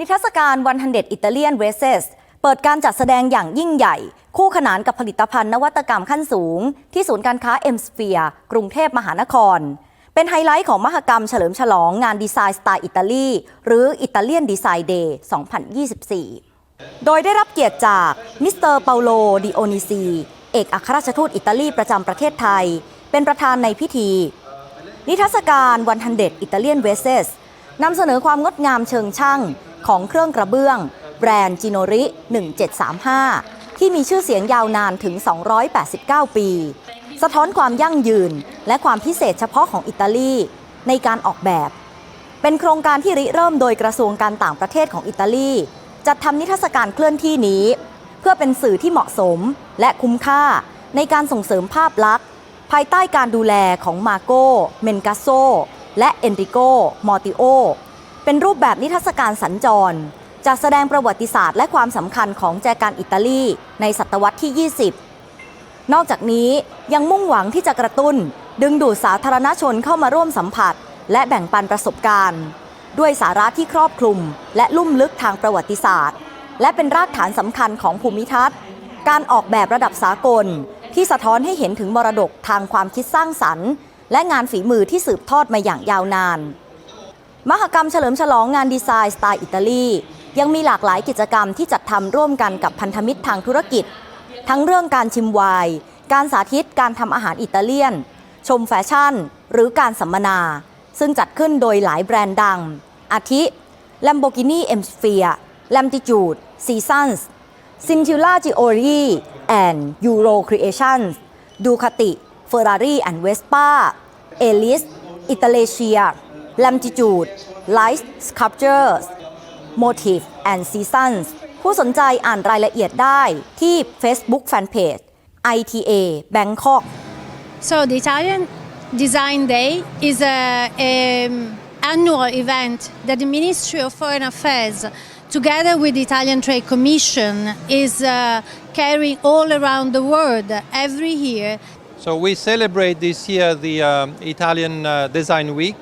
นิทรรศการวันฮันเดอิตาเลียนเวสเซสเปิดการจัดแสดงอย่างยิ่งใหญ่ คู่ขนานกับผลิตภัณฑ์นวัตกรรมขั้นสูง ที่ศูนย์การค้าเอ็มสเฟียกรุงเทพมหานคร เป็นไฮไลท์ของมหกรรมเฉลิมฉลองงานดีไซน์สไตล์อิตาลีหรืออิตาเลียนดีไซน์เดย์2024 โดยได้รับเกียรติจากมิสเตอร์เปาโลดิโอนิซีเอกอัครราชทูตอิตาลีประจำประเทศไทย เป็นประธานในพิธี นิทรรศการวันฮันเดอิตาเลียนเวสเซส นำเสนอความงดงามเชิงช่างของเครื่องกระเบื้อง แบรนด์จิโนริ 1735 ที่มีชื่อเสียงยาวนานถึง 289 ปี สะท้อนความยั่งยืนและความพิเศษเฉพาะของอิตาลีในการออกแบบ เป็นโครงการที่ริเริ่มโดยกระทรวงการต่างประเทศของอิตาลี จัดทำนิทรรศการเคลื่อนที่นี้ เพื่อเป็นสื่อที่เหมาะสมและคุ้มค่าในการส่งเสริมภาพลักษณ์ ภายใต้การดูแลของมาโกเมนกาโซ และเอนริโกมอติโอ เป็นรูปแบบนิทรรศการสัญจรจัดแสดงประวัติศาสตร์และความสำคัญของแจกันอิตาลีในศตวรรษที่ 20 นอกจากนี้ยังมุ่งหวังที่จะกระตุ้น ดึงดูดสาธารณชนเข้ามาร่วมสัมผัส และแบ่งปันประสบการณ์ ด้วยสาระที่ครอบคลุม และลุ่มลึกทางประวัติศาสตร์ และเป็นรากฐานสำคัญของภูมิทัศน์ การออกแบบระดับสากลที่สะท้อนให้เห็นถึงมรดกทางความคิดสร้างสรรค์ และงานฝีมือที่สืบทอดมาอย่างยาวนาน มหกรรมเฉลิมฉลองงานดีไซน์สไตล์อิตาลี ยังมีหลากหลายกิจกรรมที่จัดทำร่วมกันกับพันธมิตรทางธุรกิจ ทั้งเรื่องการชิมไวน์การสาธิตการทำอาหารอิตาเลียน ชมแฟชั่น หรือการสัมมนา ซึ่งจัดขึ้นโดยหลายแบรนด์ดัง อาทิ Lamborghini M Sphere Lamtitude Seasons Cintilla Giori and Euro Creations Ducati Ferrari and Vespa Elis Italasia Lamtitude Light Sculptures Motive and Seasons ผู้สนใจอ่านรายละเอียดได้ที่ Facebook Fanpage ITA Bangkok So the Italian Design Day is a, a annual event that the Ministry of Foreign Affairs, together with the Italian Trade Commission, is uh, carrying all around the world every year. so we celebrate this year the um, Italian uh, Design Week.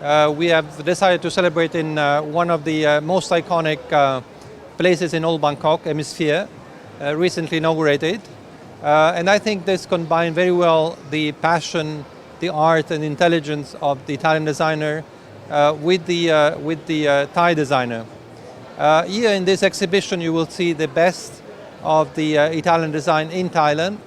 Uh, we have decided to celebrate in uh, one of the uh, most iconic uh, places in all Bangkok, Hemisphere, uh, recently inaugurated. And I think this combined very well the passion, the art, and intelligence of the Italian designer with the, with the Thai designer. Here in this exhibition, you will see the best of the Italian design in Thailand